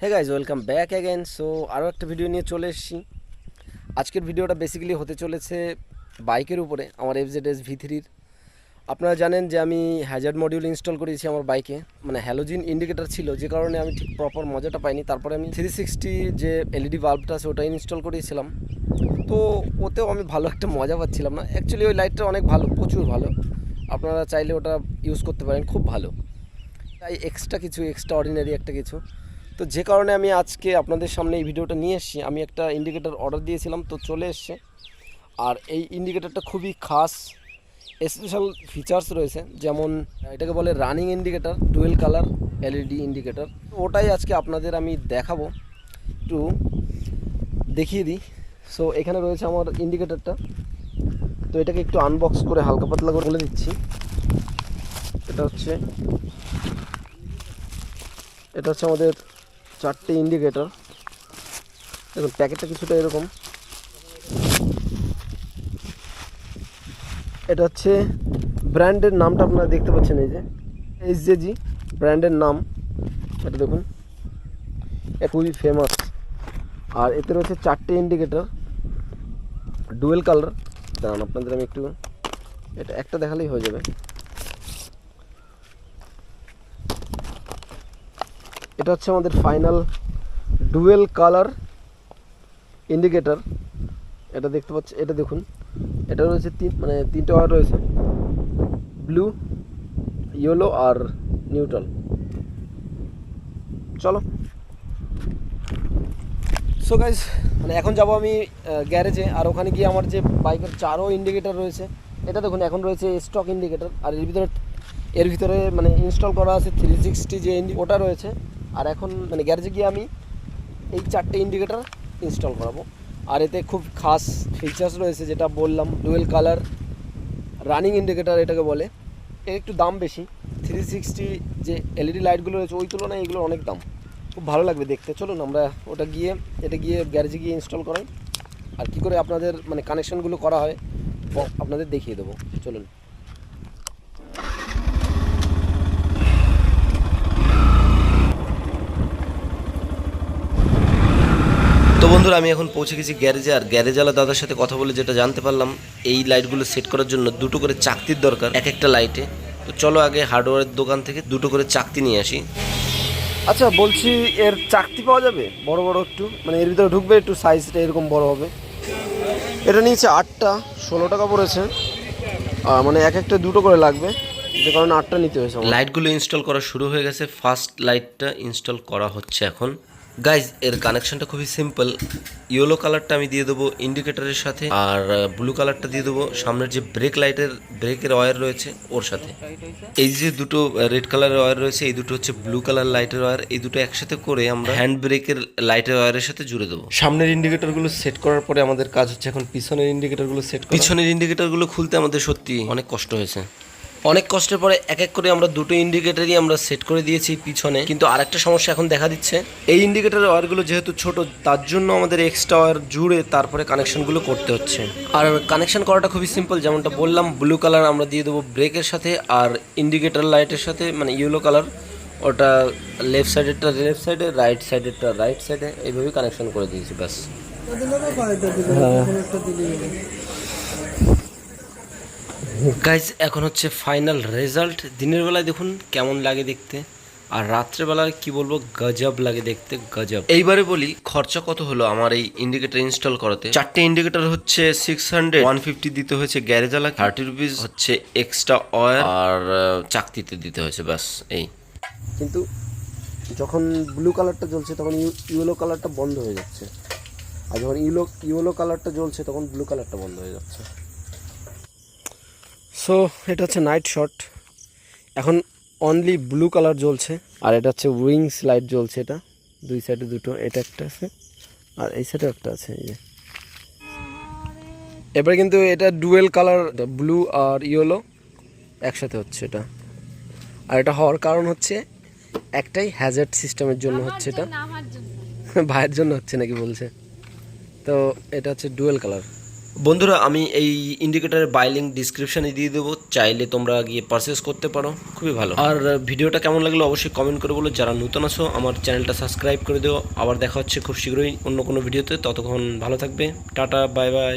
Hey guys welcome back again so আরও একটা video নিয়ে চলে এসেছি। আজকের ভিডিওটা বেসিক্যালি হতে চলেছে বাইকের উপরে, আমার এফ জেড এস ভি থ্রির আপনারা জানেন যে আমি হ্যাজার্ড মডিউল ইনস্টল করেছি আমার বাইকে মানে হ্যালোজিন ইন্ডিকেটার ছিল, যে কারণে আমি ঠিক প্রপার মজাটা পাইনি। তারপরে আমি থ্রি সিক্সটি যে এলইডি বাল্বটা আছে ওটা ইনস্টল করেছিলাম। তো ওতেও আমি ভালো একটা মজা পাচ্ছিলাম না। অ্যাকচুয়ালি ওই লাইটটা অনেক ভালো, প্রচুর ভালো। আপনারা চাইলে ওটা ইউজ করতে পারেন, খুব ভালো। তাই এক্সট্রা কিছু এক্সট্রা অর্ডিনারি একটা কিছু। তো যে কারণে আমি আজকে আপনাদের সামনে এই ভিডিওটা নিয়ে এসেছি। আমি একটা ইন্ডিকেটার অর্ডার দিয়েছিলাম, তো চলে এসছে। আর এই ইন্ডিকেটারটা খুবই খাস স্পেশাল ফিচার্স রয়েছে। যেমন, এটাকে বলে running indicator dual colour LED indicator ওটাই আজকে আপনাদের আমি দেখাবো। একটু দেখিয়ে দিই। সো এখানে রয়েছে আমার ইন্ডিকেটারটা তো এটাকে একটু আনবক্স করে হালকা পাতলা করে বলে দিচ্ছি। এটা হচ্ছে এটা হচ্ছে আমাদের চারটে ইন্ডিকেটর দেখুন প্যাকেটটা কিছুটা এরকম। এটা হচ্ছে ব্র্যান্ডের নামটা আপনারা দেখতে পাচ্ছেন এই যে এইচ জে জি ব্র্যান্ডের নাম। এটা দেখুন, এটা খুবই ফেমাস আর এতে রয়েছে চারটে ইন্ডিকেটর ডুয়েল কালার দাঁড়ান, আপনাদের আমি একটু, এটা একটা দেখালেই হয়ে যাবে। এটা হচ্ছে আমাদের ফাইনাল ডুয়েল কালার ইন্ডিকেটার এটা দেখতে পাচ্ছি, এটা দেখুন। এটা রয়েছে তিন মানে তিনটে ওয়ার রয়েছে। ব্লু ইয়েলো আর নিউট্রাল চলো। সো গাইজ মানে এখন যাব আমি গ্যারেজে আর ওখানে গিয়ে আমার যে বাইকের চারও ইন্ডিকেটার রয়েছে, এটা দেখুন, এখন রয়েছে স্টক ইন্ডিকেটার আর এর ভিতরে এর ভিতরে মানে ইনস্টল করা আছে থ্রি সিক্সটি যে ওটা রয়েছে। আর এখন মানে গ্যারেজে গিয়ে আমি এই চারটে ইন্ডিকেটার ইনস্টল করাবো। আর এতে খুব খাস ফিচার্স রয়েছে, যেটা বললাম ডুয়েল কালার রানিং ইন্ডিকেটার এটাকে বলে। এর একটু দাম বেশি থ্রি সিক্সটি যে এলইডি লাইটগুলো রয়েছে, ওই তুলনায় এগুলোর অনেক দাম। খুব ভালো লাগবে দেখতে। চলুন আমরা ওটা গিয়ে, এটা গিয়ে গ্যারেজে গিয়ে ইনস্টল করাই। আর কি করে আপনাদের মানে কানেকশনগুলো করা হয় আপনাদের দেখিয়ে দেবো। চলুন তো বন্ধুরা আমি এখন পৌঁছে গেছি গ্যারেজে আর গ্যারেজওয়ালা দাদার সাথে কথা বলে যেটা জানতে পারলাম এই লাইটগুলো সেট করার জন্য দুটো করে চাকতির দরকার এক একটা লাইটে তো চলো আগে হার্ডওয়্যারের দোকান থেকে দুটো করে চাকতি নিয়ে আসি। আচ্ছা বলছি এর চাকতি পাওয়া যাবে? বড় বড় একটু? মানে এর ভিতরে ঢুকবে একটু সাইজটা এরকম বড় হবে। এটা নিয়েছে আটটা ষোলো টাকা পড়েছে। মানে এক একটা দুটো করে লাগবে। যে কারণে আটটা নিতে হয়েছে লাইটগুলো ইনস্টল করা শুরু হয়ে গেছে। ফার্স্ট লাইটটা ইনস্টল করা হচ্ছে এখন। গাইজ এর কানেকশনটা খুবই সিম্পল ইয়েলো কালারটা আমি দিয়ে দেবো ইন্ডিকেটরের সাথে, আর ব্লু কালারটা দিয়ে দেবো সামনের যে ব্রেক লাইটের ব্রেকের ওয়্যার রয়েছে ওর সাথে। এই যে দুটো রেড কালারের ওয়্যার রয়েছে, এই দুটো হচ্ছে ব্লু কালার লাইটের ওয়্যার এই দুটো একসাথে করে আমরা হ্যান্ড ব্রেকের লাইটের ওয়্যারের সাথে জুড়ে দেবো। সামনের ইন্ডিকেটরগুলো সেট করার পরে আমাদের কাজ হচ্ছে এখন পিছনের ইন্ডিকেটরগুলো সেট পিছনের ইন্ডিকেটরগুলো খুলতে আমাদের সত্যি অনেক কষ্ট হয়েছে। অনেক কষ্টের পরে এক এক করে আমরা দুটো ইন্ডিকেটারই আমরা সেট করে দিয়েছি পিছনে। কিন্তু আরেকটা সমস্যা এখন দেখা দিচ্ছে। এই ইন্ডিকেটারের ওয়ারগুলো যেহেতু ছোট তার জন্য আমাদের এক্সট্রা ওয়ার জুড়ে তারপরে কানেকশনগুলো করতে হচ্ছে। আর কানেকশন করাটা খুবই সিম্পল যেমনটা বললাম ব্লু কালার আমরা দিয়ে দেবো ব্রেকের সাথে আর ইন্ডিকেটার লাইটের সাথে মানে ইয়েলো কালার ওটা লেফট সাইডেরটা লেফট সাইডে রাইট সাইডেরটা রাইট সাইডে এইভাবেই কানেকশন করে দিয়েছি ব্যাস। গাইজ এখন হচ্ছে ফাইনাল রেজাল্ট দিনের বেলায় দেখুন কেমন লাগে দেখতে। আর রাত্রেবেলায় কি বলব গজব লাগে দেখতে গজব। এইবারে বলি খরচা কত হলো আমার এই ইন্ডিকেটর ইনস্টল করাতে? চারটে ইন্ডিকেটর হচ্ছে সিক্স হান্ড্রেড ওয়ান ফিফটি দিতে হয়েছে গ্যারেজালা থার্টি রুপিস হচ্ছে এক্সট্রা অয়েল আর চাকতিতে দিতে হয়েছে ব্যাস এই। কিন্তু যখন ব্লু কালারটা জ্বলছে তখন ইয়েলো কালারটা বন্ধ হয়ে যাচ্ছে। আর যখন ইয়েলো ইয়েলো কালারটা জ্বলছে তখন ব্লু কালারটা বন্ধ হয়ে যাচ্ছে। সো এটা হচ্ছে নাইট শট এখন অনলি ব্লু কালার জ্বলছে। আর এটা হচ্ছে উইংস লাইট জ্বলছে এটা। দুই সাইডে দুটো এটা একটা আছে। আর এই সাইডে একটা আছে এই যে। এবার কিন্তু এটা ডুয়েল কালার ব্লু আর ইয়েলো একসাথে হচ্ছে এটা। আর এটা হওয়ার কারণ হচ্ছে একটাই হ্যাজার্ড সিস্টেমের জন্য হচ্ছে এটা। ভাইয়ের জন্য হচ্ছে নাকি বলছে। তো এটা হচ্ছে ডুয়েল কালার বন্ধুরা, আমি এই ইন্ডিকেটারের বাই লিঙ্ক ডিসক্রিপশানে দিয়ে দেবো। চাইলে তোমরা গিয়ে পারচেস করতে পারো। খুবই ভালো। আর ভিডিওটা কেমন লাগল অবশ্যই কমেন্ট করে বলো। যারা নতুন আছো, আমার চ্যানেলটা সাবস্ক্রাইব করে দেবো আবার দেখা হচ্ছে খুব শীঘ্রই অন্য কোনো ভিডিওতে ততক্ষণ ভালো থাকবে। Tata bye bye